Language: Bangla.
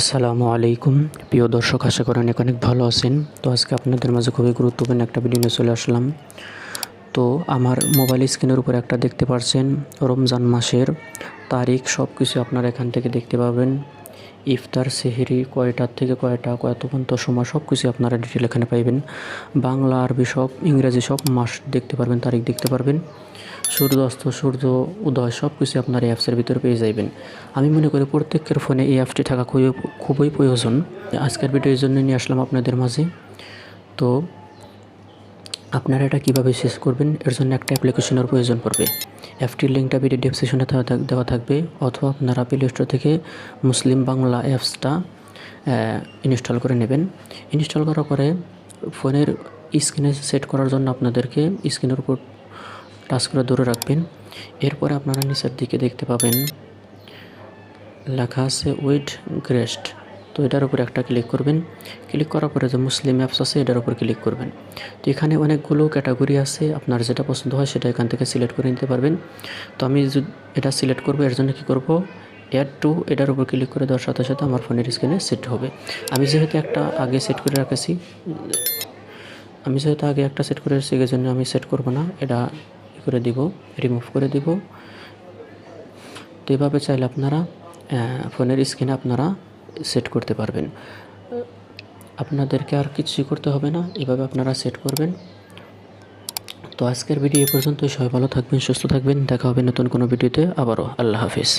আসসালামু আলাইকুম। প্রিয় দর্শক, আশা করেন অনেক অনেক ভালো আছেন। তো আজকে আপনাদের মাঝে খুবই গুরুত্বপূর্ণ একটা ভিডিও নিয়ে চলে আসলাম। তো আমার মোবাইল স্ক্রিনের উপর একটা দেখতে পাচ্ছেন রমজান মাসের তারিখ সব কিছু আপনারা এখান থেকে দেখতে পাবেন। ইফতার, সেহেরি, কয়টার থেকে কয়টা, কত পর্যন্ত সময় সব কিছু আপনারা ডিটেল এখানে পাইবেন। বাংলা, আরবি সব, ইংরেজি সব মাস দেখতে পারবেন, তারিখ দেখতে পারবেন। সূর্যাস্ত, সূর্য, উদয় সব কিছু আপনার এই অ্যাপসের ভিতরে পেয়ে যাবেন আমি মনে করি প্রত্যেকের ফোনে এই অ্যাপসটি থাকা খুবই খুবই প্রয়োজন। আজকের ভিডিও এই জন্য নিয়ে আসলাম আপনাদের মাঝে। তো আপনারা এটা কীভাবে শেষ করবেন? এর জন্য একটা অ্যাপ্লিকেশনের প্রয়োজন পড়বে। অ্যাপটির লিঙ্কটা ভিডিও ডেসক্রিপশনে দেওয়া থাকবে। অথবা আপনারা প্লে স্টোর থেকে মুসলিম বাংলা অ্যাপসটা ইনস্টল করে নেবেন। ইনস্টল করার পরে ফোনের স্ক্রিনে সেট করার জন্য আপনাদেরকে স্ক্রিনের উপর করে ধরে রাখবেন। এরপরে আপনারা নিচের দিকে দেখতে পাবেন, লেখা আছে উইড গ্রেস্ট তো এটার উপর একটা ক্লিক করবেন। ক্লিক করার পরে যে মুসলিম অ্যাপস আছে, এটার উপর ক্লিক করবেন। তো এখানে অনেকগুলো ক্যাটাগরি আছে, আপনার যেটা পছন্দ হয় সেটা এখান থেকে সিলেক্ট করে নিতে পারবেন। তো আমি এটা সিলেক্ট করব, এর জন্য কী করব? অ্যাড টু এটার উপর ক্লিক করে দেওয়ার সাথে সাথে আমার ফোনের স্ক্রিনে সেট হবে। আমি যেহেতু একটা আগে সেট করে রাখেছি, আমি যেহেতু আগে একটা সেট করে রেখেছি জন্য আমি সেট করব না। এটা করে দিব রিমুভ করে দিব। তো এভাবে চাইলে আপনারা ফোনের স্ক্রিনে আপনারা সেট করতে পারবেন। আপনাদেরকে আর কিছুই করতে হবে না, এভাবে আপনারা সেট করবেন। তো আজকের ভিডিও এ পর্যন্ত সবাই ভালো থাকবেন, সুস্থ থাকবেন। দেখা হবে নতুন কোনো ভিডিওতে। আবারও আল্লাহ হাফিজ।